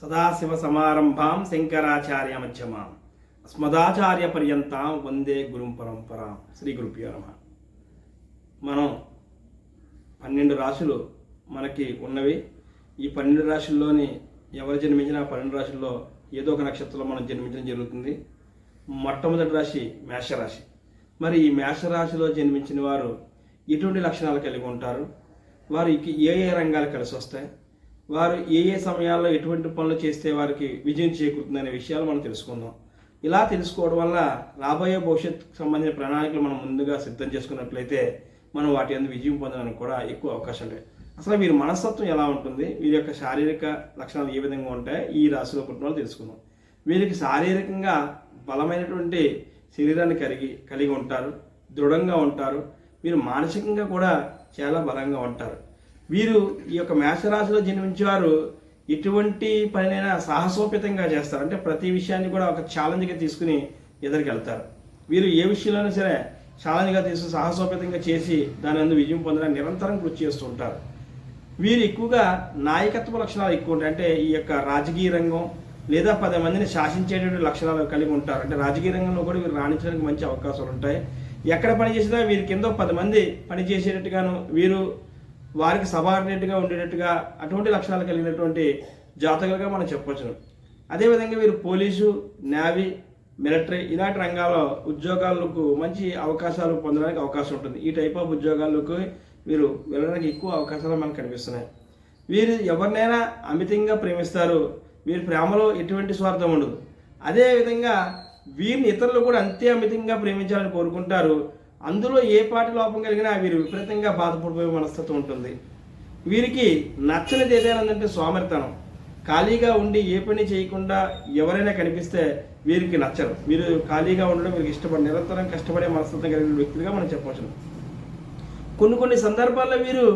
సదాశివ సమారంభాం శంకరాచార్య మధ్యమాం అస్మదాచార్య పర్యంతం వందే గురుం పరంపరాం. శ్రీ గురుభ్యో నమ. మనం పన్నెండు రాశులు మనకి ఉన్నవి. ఈ పన్నెండు రాశుల్లోని ఎవరు జన్మించినా పన్నెండు రాశుల్లో ఏదో ఒక నక్షత్రంలో మనం జన్మించడం జరుగుతుంది. మొట్టమొదటి రాశి మేషరాశి. మరి ఈ మేషరాశిలో జన్మించిన వారు ఎటువంటి లక్షణాలు కలిగి ఉంటారు. వారికి ఏ ఏ రంగాలు కలిసి వస్తాయి? వారు ఏ ఏ సమయాల్లో ఎటువంటి పనులు చేస్తే వారికి విజయం చేకూరుతుందనే విషయాలు మనం తెలుసుకుందాం. ఇలా తెలుసుకోవడం వల్ల రాబోయే భవిష్యత్తుకు సంబంధించిన ప్రణాళికలు మనం ముందుగా సిద్ధం చేసుకున్నట్లయితే మనం వాటి అందు విజయం పొందడానికి కూడా ఎక్కువ అవకాశం ఉంటాయి అసలు వీరి మనస్తత్వం ఎలా ఉంటుంది? వీరి యొక్క శారీరక లక్షణాలు ఏ విధంగా ఉంటాయి? ఈ రాశిలో పుట్టిన తెలుసుకుందాం. వీరికి శారీరకంగా బలమైనటువంటి శరీరాన్ని కలిగి కలిగి ఉంటారు దృఢంగా ఉంటారు. వీరు మానసికంగా కూడా చాలా బలంగా ఉంటారు. వీరు ఈ యొక్క మేషరాశిలో జన్మించేవారు ఎటువంటి పనినైనా సాహసోపేతంగా చేస్తారు. అంటే ప్రతి విషయాన్ని కూడా ఒక ఛాలెంజ్గా తీసుకుని ఎదురుకి వెళ్తారు వీరు ఏ విషయంలోనూ సరే ఛాలెంజ్గా తీసుకుని సాహసోపేతంగా చేసి దాని అందు విజయం పొందడానికి నిరంతరం కృషి చేస్తూ ఉంటారు. వీరు ఎక్కువగా నాయకత్వ లక్షణాలు ఎక్కువ ఉంటాయి. అంటే ఈ యొక్క రాజకీయ రంగం లేదా పది మందిని శాసించేటువంటి లక్షణాలు కలిగి ఉంటారు. అంటే రాజకీయ రంగంలో కూడా వీరు రాణించడానికి మంచి అవకాశాలు ఉంటాయి. ఎక్కడ పని చేసినా వీరి కింద పది మంది పని చేసేటట్టుగాను వీరు వారికి సబార్డినేట్గా ఉండేటట్టుగా అటువంటి లక్షణాలు కలిగినటువంటి జాతకులుగా మనం చెప్పవచ్చును అదేవిధంగా వీరు పోలీసు నేవీ మిలిటరీ ఇలాంటి రంగాల్లో ఉద్యోగాలకు మంచి అవకాశాలు పొందడానికి అవకాశం ఉంటుంది. ఈ టైప్ ఆఫ్ ఉద్యోగాలకు వీరు వెళ్ళడానికి ఎక్కువ అవకాశాలు మనకు కనిపిస్తున్నాయి. వీరు ఎవరినైనా అమితంగా ప్రేమిస్తారు. వీరి ప్రేమలో ఎటువంటి స్వార్థం ఉండదు. అదేవిధంగా వీరిని ఇతరులు కూడా అంతే అమితంగా ప్రేమించాలని కోరుకుంటారు. అందులో ఏ పాటి లోపం కలిగినా వీరు విపరీతంగా బాధపడిపోయే మనస్తత్వం ఉంటుంది. వీరికి నచ్చనిది ఏదైనా సోమరితనం. ఖాళీగా ఉండి ఏ పని చేయకుండా ఎవరైనా కనిపిస్తే వీరికి నచ్చరు. వీరు ఖాళీగా ఉండడం వీరికి ఇష్టపడి నిరంతరం కష్టపడే మనస్తత్వం కలిగిన వ్యక్తులుగా మనం చెప్పవచ్చు. కొన్ని కొన్ని సందర్భాల్లో వీరు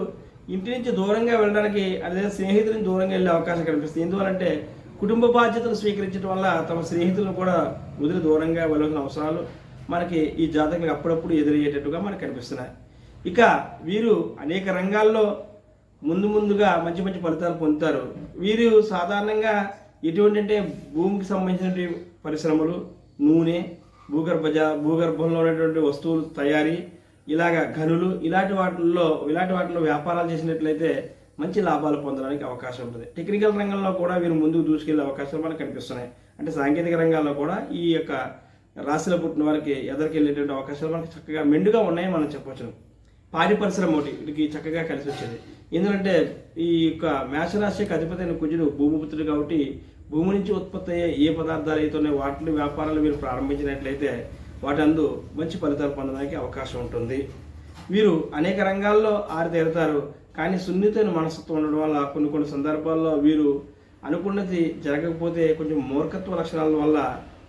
ఇంటి నుంచి దూరంగా వెళ్ళడానికి అదే స్నేహితులను దూరంగా వెళ్ళే అవకాశం కనిపిస్తుంది. ఎందువలంటే కుటుంబ బాధ్యతలు స్వీకరించడం వల్ల తమ స్నేహితులను కూడా వదిలి దూరంగా వెళ్ళవలసిన అవసరాలు మనకి ఈ జాతకులకు అప్పుడప్పుడు ఎదురయ్యేటట్టుగా మనకు కనిపిస్తున్నాయి. ఇక వీరు అనేక రంగాల్లో ముందు ముందుగా మంచి మంచి ఫలితాలు పొందుతారు. వీరు సాధారణంగా ఎటువంటి అంటే భూమికి సంబంధించినటువంటి పరిశ్రమలు నూనె భూగర్భ భూగర్భంలో ఉన్నటువంటి వస్తువులు తయారీ ఇలాగ గనులు ఇలాంటి వాటిల్లో ఇలాంటి వాటిలో వ్యాపారాలు చేసినట్లయితే మంచి లాభాలు పొందడానికి అవకాశం ఉంటుంది. టెక్నికల్ రంగంలో కూడా వీరు ముందుకు దూసుకెళ్ళే అవకాశాలు మనకు కనిపిస్తున్నాయి. అంటే సాంకేతిక రంగాల్లో కూడా ఈ యొక్క రాశిలో పుట్టిన వారికి ఎదరికెళ్ళేటువంటి అవకాశాలు మనకి చక్కగా మెండుగా ఉన్నాయని మనం చెప్పవచ్చు పాడి పరిశ్రమ ఒకటి వీటికి చక్కగా కలిసి వచ్చేది. ఎందుకంటే ఈ యొక్క మేషరాశికి అధిపతి అయిన కుజుడు భూమిపుత్రుడు కాబట్టి భూమి నుంచి ఉత్పత్తి అయ్యే ఏ పదార్థాలు అయితేనే వాటిని వ్యాపారాలు మీరు ప్రారంభించినట్లయితే వాటి అందు మంచి ఫలితాలు పొందడానికి అవకాశం ఉంటుంది. వీరు అనేక రంగాల్లో ఆరితేరుతారు. కానీ సున్నితమైన మనస్తత్వం ఉండడం వల్ల కొన్ని కొన్ని సందర్భాల్లో వీరు అనుకున్నది జరగకపోతే కొంచెం మూర్ఖత్వ లక్షణాల వల్ల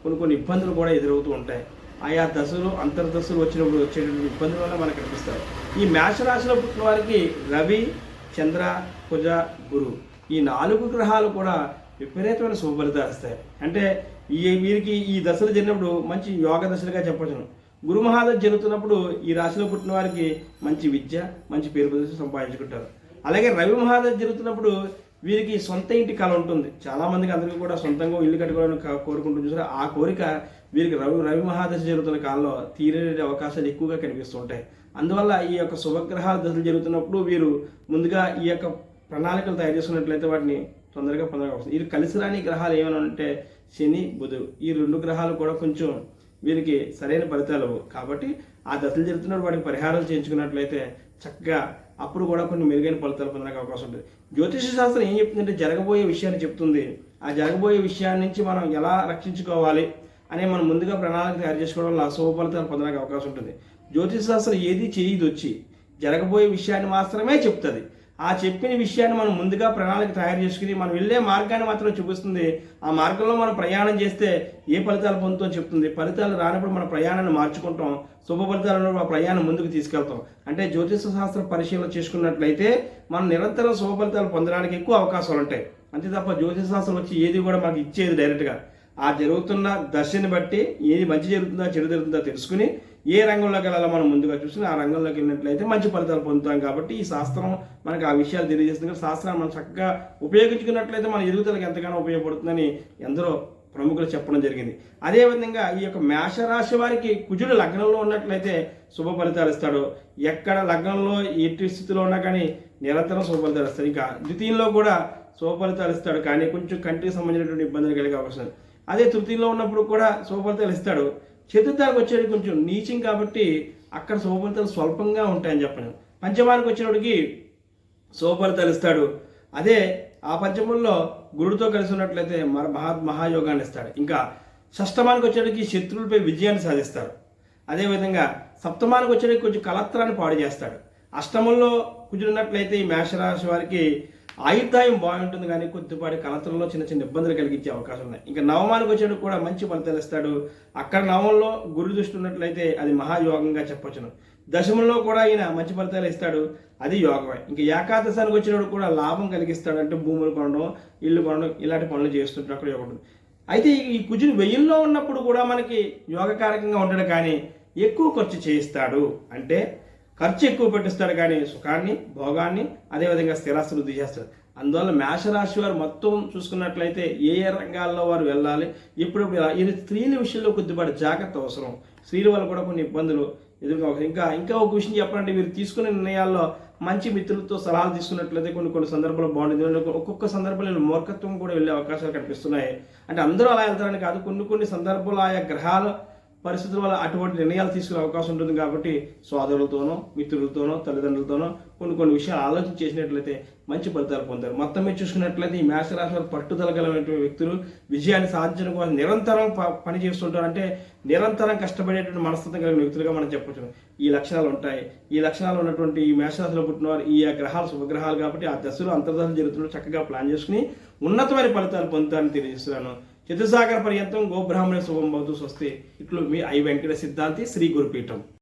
కొన్ని కొన్ని ఇబ్బందులు కూడా ఎదురవుతూ ఉంటాయి. ఆయా దశలు అంతర్దశలు వచ్చినప్పుడు వచ్చేటువంటి ఇబ్బందుల వల్ల మనకు కనిపిస్తాయి. ఈ మేషరాశిలో పుట్టిన వారికి రవి చంద్ర కుజ గురు ఈ నాలుగు గ్రహాలు కూడా విపరీతమైన శుభ ఇస్తాయి. అంటే ఈ వీరికి ఈ దశలు జరిగినప్పుడు మంచి యోగ దశలుగా చెప్పవచ్చును గురు మహాదశ జరుగుతున్నప్పుడు ఈ రాశిలో పుట్టిన వారికి మంచి విద్య మంచి పేరు ప్రదర్శన సంపాదించుకుంటారు. అలాగే రవి మహాదశ జరుగుతున్నప్పుడు వీరికి సొంత ఇంటి కళ ఉంటుంది. చాలామందికి అందరికీ కూడా సొంతంగా ఇల్లు కట్టుకోవాలని కోరుకుంటుంది. చూసారా? ఆ కోరిక వీరికి రవి రవి మహాదశ జరుగుతున్న కాలంలో తీరే అవకాశాలు ఎక్కువగా కనిపిస్తుంటాయి. అందువల్ల ఈ యొక్క శుభగ్రహాల దశలు జరుగుతున్నప్పుడు వీరు ముందుగా ఈ యొక్క ప్రణాళికలు తయారు చేసుకున్నట్లయితే వాటిని తొందరగా పొందగా వస్తుంది వీరు కలిసి రాని గ్రహాలు ఏమైనా ఉంటే శని బుధుడు ఈ రెండు గ్రహాలు కూడా కొంచెం వీరికి సరైన ఫలితాలు కాబట్టి ఆ దశలు జరుగుతున్నప్పుడు వాటికి పరిహారాలు చేయించుకున్నట్లయితే చక్కగా అప్పుడు కూడా కొన్ని మెరుగైన ఫలితాలు పొందడానికి అవకాశం ఉంటుంది. జ్యోతిష శాస్త్రం ఏం చెప్తుందంటే జరగబోయే విషయాన్ని చెప్తుంది. ఆ జరగబోయే విషయాన్ని నుంచి మనం ఎలా రక్షించుకోవాలి అనే మనం ముందుగా ప్రణాళిక తయారు చేసుకోవడం వల్ల శుభ ఫలితాలు పొందడానికి అవకాశం ఉంటుంది. జ్యోతిష శాస్త్రం ఏది చేయదు వచ్చి జరగబోయే విషయాన్ని మాత్రమే చెప్తుంది. ఆ చెప్పిన విషయాన్ని మనం ముందుగా ప్రణాళిక తయారు చేసుకుని మనం వెళ్ళే మార్గాన్ని మాత్రం చూపిస్తుంది. ఆ మార్గంలో మనం ప్రయాణం చేస్తే ఏ ఫలితాలు పొందుతో చెప్తుంది. ఫలితాలు రానప్పుడు మన ప్రయాణాన్ని మార్చుకుంటాం. శుభ ఫలితాలు ఉన్నప్పుడు ఆ ప్రయాణం ముందుకు తీసుకెళ్తాం. అంటే జ్యోతిష శాస్త్ర పరిశీలన చేసుకున్నట్లయితే మనం నిరంతరం శుభ ఫలితాలు పొందడానికి ఎక్కువ అవకాశాలు ఉంటాయి. అంతే తప్ప జ్యోతిష శాస్త్రం వచ్చి ఏది కూడా మాకు ఇచ్చేది డైరెక్ట్గా ఆ జరుగుతున్న దశని బట్టి ఏది మంచి జరుగుతుందా చెడు జరుగుతుందా తెలుసుకుని ఏ రంగంలోకి వెళ్ళాలో మనం ముందుగా చూసి ఆ రంగంలోకి వెళ్ళినట్లయితే మంచి ఫలితాలు పొందుతాం కాబట్టి ఈ శాస్త్రం మనకు ఆ విషయాలు తెలియజేస్తుంది. శాస్త్రాన్ని మనం చక్కగా ఉపయోగించుకున్నట్లయితే మన ఎదుగుదలకు ఎంతగానో ఉపయోగపడుతుందని ఎందరో ప్రముఖులు చెప్పడం జరిగింది. అదేవిధంగా ఈ యొక్క మేషరాశి వారికి కుజుడు లగ్నంలో ఉన్నట్లయితే శుభ ఫలితాలు ఇస్తాడు. ఎక్కడ లగ్నంలో ఎట్టి స్థితిలో ఉన్నా కానీ నిరంతరం శుభ ఫలితాలు ఇస్తాడు. ఇంకా ద్వితీయంలో కూడా శుభ ఫలితాలు ఇస్తాడు. కానీ కొంచెం కంటికి సంబంధించినటువంటి ఇబ్బందులు కలిగే అవకాశం. అదే తృతీయంలో ఉన్నప్పుడు కూడా శుభ ఫలితాలు ఇస్తాడు. చతుర్థానికి వచ్చేది కొంచెం నీచం కాబట్టి అక్కడ శుభఫలితాలు స్వల్పంగా ఉంటాయని చెప్పాను. పంచమానికి వచ్చేవాడికి శుభఫలితాలు ఇస్తాడు. అదే ఆ పంచమంలో గురుడితో కలిసి ఉన్నట్లయితే మర మహా మహాయోగాన్ని ఇస్తాడు. ఇంకా షష్టమానికి వచ్చేటికి శత్రువులపై విజయాన్ని సాధిస్తాడు అదేవిధంగా సప్తమానికి వచ్చేటికి కొంచెం కలత్రాన్ని పాడు చేస్తాడు. అష్టమంలో కుదిరినట్లయితే ఈ మేషరాశి వారికి ఆయుర్దాయం బాగుంటుంది కానీ కొద్దిపాటి కలతల్లో చిన్న చిన్న ఇబ్బందులు కలిగించే అవకాశం ఉన్నాయి. ఇంకా నవమానికి వచ్చేటప్పుడు కూడా మంచి ఫలితాలు ఇస్తాడు. అక్కడ నవంలో గురు దృష్టి ఉన్నట్లయితే అది మహాయోగంగా చెప్పొచ్చును. దశమంలో కూడా ఈయన మంచి ఫలితాలు ఇస్తాడు. అది యోగమే. ఇంకా ఏకాదశానికి వచ్చినప్పుడు కూడా లాభం కలిగిస్తాడు. అంటే భూములు కొనడం ఇల్లు కొనడం ఇలాంటి పనులు చేస్తుంటారు అక్కడ యోగం అయితే ఈ కుజుడు వెయ్యిల్లో ఉన్నప్పుడు కూడా మనకి యోగకారకంగా ఉంటాడు కానీ ఎక్కువ ఖర్చు చేయిస్తాడు. అంటే ఖర్చు ఎక్కువ పెట్టిస్తాడు కానీ సుఖాన్ని భోగాన్ని అదేవిధంగా స్థిరాస్తులు వృద్ధి చేస్తాడు అందువల్ల మేషరాశి వారు మొత్తం చూసుకున్నట్లయితే ఏ ఏ రంగాల్లో వారు వెళ్ళాలి ఇప్పుడు ఇది స్త్రీల విషయంలో కొద్దిపాటి జాగ్రత్త అవసరం. స్త్రీల వల్ల కూడా కొన్ని ఇబ్బందులు ఎదుర్కోవచ్చు ఇంకా ఇంకా ఒక విషయం చెప్పాలంటే మీరు తీసుకునే నిర్ణయాల్లో మంచి మిత్రులతో సలహాలు తీసుకున్నట్లయితే కొన్ని కొన్ని సందర్భాలు బాగుంటుంది ఒక్కొక్క సందర్భంలో మూర్ఖత్వం కూడా వెళ్ళే అవకాశాలు కనిపిస్తున్నాయి. అంటే అందరూ అలా వెళ్తారని కాదు కొన్ని కొన్ని సందర్భాలు ఆయా గ్రహాలు పరిస్థితుల వల్ల అటువంటి నిర్ణయాలు తీసుకునే అవకాశం ఉంటుంది కాబట్టి సోదరులతోనో మిత్రులతోనో తల్లిదండ్రులతోనో కొన్ని కొన్ని విషయాలు ఆలోచన చేసినట్లయితే మంచి ఫలితాలు పొందారు. మొత్తం మీద చూసుకున్నట్లయితే ఈ మేషరాశి వారు పట్టుదల కలిగినటువంటి వ్యక్తులు. విజయాన్ని సాధించడం కోసం నిరంతరం ప- పని చేస్తుంటారు అంటే నిరంతరం కష్టపడేటువంటి మనస్తత్వం కలిగిన వ్యక్తులుగా మనం చెప్పచ్చు. ఈ లక్షణాలు ఉంటాయి. ఈ లక్షణాలు ఉన్నటువంటి ఈ మేషరాశిలో పుట్టినవారు ఈ గ్రహాలు శుభగ్రహాలు కాబట్టి ఆ దశలు అంతర్దశలు జరుగుతున్నట్టు చక్కగా ప్లాన్ చేసుకుని ఉన్నతమైన ఫలితాలు పొందుతారని తెలియజేస్తున్నాను. చతుసాగర పర్యంతం గోబ్రాహ్మణ శుభం భవతు స్వస్తి. ఇట్లు మీ ఐ వెంకట సిద్ధాంతి శ్రీ గురుపీఠం.